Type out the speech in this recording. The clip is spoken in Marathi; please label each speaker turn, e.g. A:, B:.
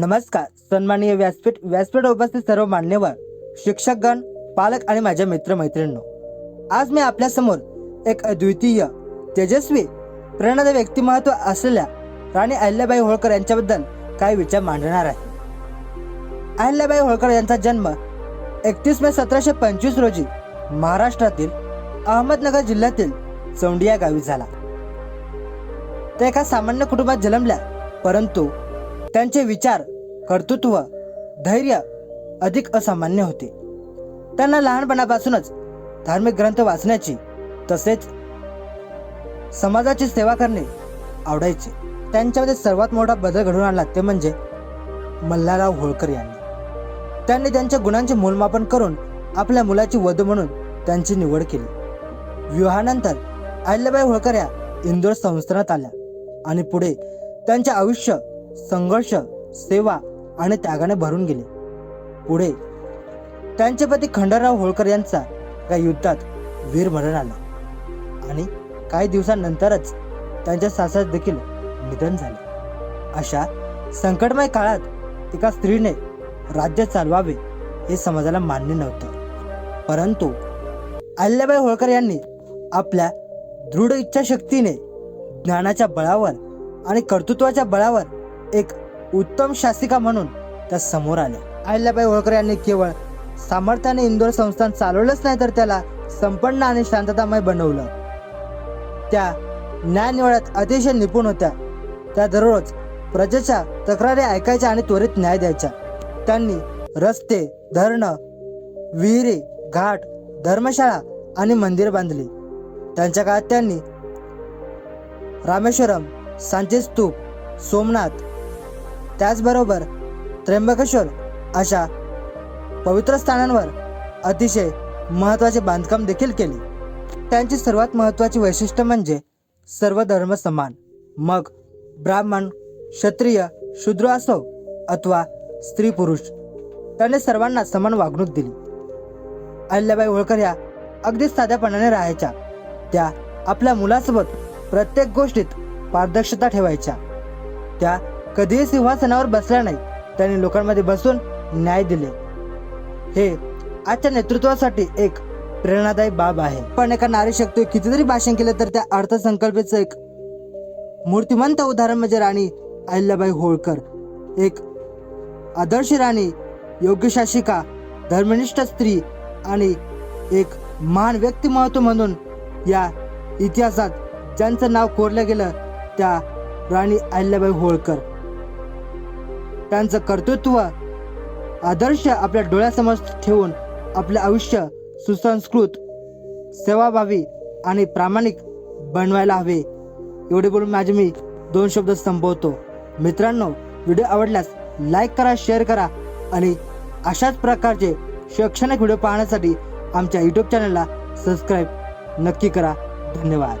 A: नमस्कार सन्माननीय व्यासपीठ व्यासपीठ उपस्थित सर्व मान्यवर शिक्षकगण पालक आणि माझ्या मित्रमैत्रिणींनो. आज मी आपल्यासमोर एक अद्वितीय तेजस्वी प्रेरणादायी व्यक्तिमत्व असलेल्या राणी अहिल्याबाई होळकर यांच्याबद्दल काही विचार मांडणार आहे. अहिल्याबाई होळकर यांचा जन्म एकतीस मे सतराशे पंचवीस रोजी महाराष्ट्रातील अहमदनगर जिल्ह्यातील चौंडिया गावी झाला. ते एका सामान्य कुटुंबात जन्मल्या परंतु त्यांचे विचार कर्तृत्व धैर्य अधिक असामान्य होते. त्यांना लहानपणापासूनच धार्मिक ग्रंथ वाचण्याची तसेच समाजाची सेवा करणे आवडायचे. त्यांच्यामध्ये सर्वात मोठा बदल घडून आणला ते म्हणजे मल्हारराव होळकर यांनी. त्यांनी त्यांच्या गुणांचे मूलमापन करून आपल्या मुलाची वधू म्हणून त्यांची निवड केली. विवाहानंतर अहिल्याबाई होळकर या इंदोर संस्थानात आल्या आणि पुढे त्यांचे आयुष्य संघर्ष सेवा आणि त्यागाने भरून गेले. पुढे त्यांचे पती खंडराव होळकर यांचा या युद्धात वीर मरण आला. आणि काही दिवसांनंतरच त्यांच्या सासऱ्यात देखील निधन झाले. अशा संकटमय काळात एका स्त्रीने राज्य चालवावे हे समाजाला मान्य नव्हतं. परंतु अहिल्याबाई होळकर यांनी आपल्या दृढ इच्छाशक्तीने ज्ञानाच्या बळावर आणि कर्तृत्वाच्या बळावर एक उत्तम शासिका म्हणून त्या समोर आल्या. अहिल्याबाई होळकर यांनी केवळ सामर्थ्याने इंदोर संस्थान चालवलंच नाही तर त्याला संपन्न आणि शांततामय बनवलं. त्या न्यायनिवाड्यात अतिशय निपुण होत्या. त्या दररोज प्रजेच्या तक्रारी ऐकायच्या आणि त्वरित न्याय द्यायच्या. त्यांनी रस्ते धरणं विहिरी घाट धर्मशाळा आणि मंदिर बांधली. त्यांच्या काळात त्यांनी रामेश्वरम सांचेस्तूप सोमनाथ त्याचबरोबर त्र्यंबकेश्वर अशा पवित्र स्थानांवर अतिशय महत्त्वाचे बांधकाम देखील केले. त्यांची सर्वात महत्त्वाची वैशिष्ट्य म्हणजे सर्व धर्म समान. मग ब्राह्मण क्षत्रिय शूद्र असो अथवा स्त्री पुरुष त्यांनी सर्वांना समान वागणूक दिली. अहिल्याबाई होळकर ह्या अगदी साध्यापणाने राहायच्या. त्या आपल्या मुलासोबत प्रत्येक गोष्टीत पारदर्शता ठेवायच्या. त्या कधीही सिंहासनावर बसला नाही त्यांनी लोकांमध्ये बसून न्याय दिले. हे आजच्या नेतृत्वासाठी एक प्रेरणादायी बाब आहे. पण एका नारी शक्ती कितीतरी भाषण केलं तर त्या अर्थसंकल्पेचं एक मूर्तिमंत उदाहरण म्हणजे राणी अहिल्याबाई होळकर. एक आदर्श राणी योग्य शासिका धर्मनिष्ठ स्त्री आणि एक महान व्यक्तिमत्व म्हणून या इतिहासात ज्यांचं नाव कोरलं गेलं त्या राणी अहिल्याबाई होळकर. त्यांचं कर्तृत्व आदर्श आपल्या डोळ्यासमोर ठेवून आपलं आयुष्य सुसंस्कृत सेवाभावी आणि प्रामाणिक बनवायला हवे. एवढे बोलून माझे मी दोन शब्द संपवतो. मित्रांनो व्हिडिओ आवडल्यास लाईक करा शेअर करा आणि अशाच प्रकारचे शैक्षणिक व्हिडिओ पाहण्यासाठी आमच्या यूट्यूब चॅनलला सबस्क्राईब नक्की करा. धन्यवाद.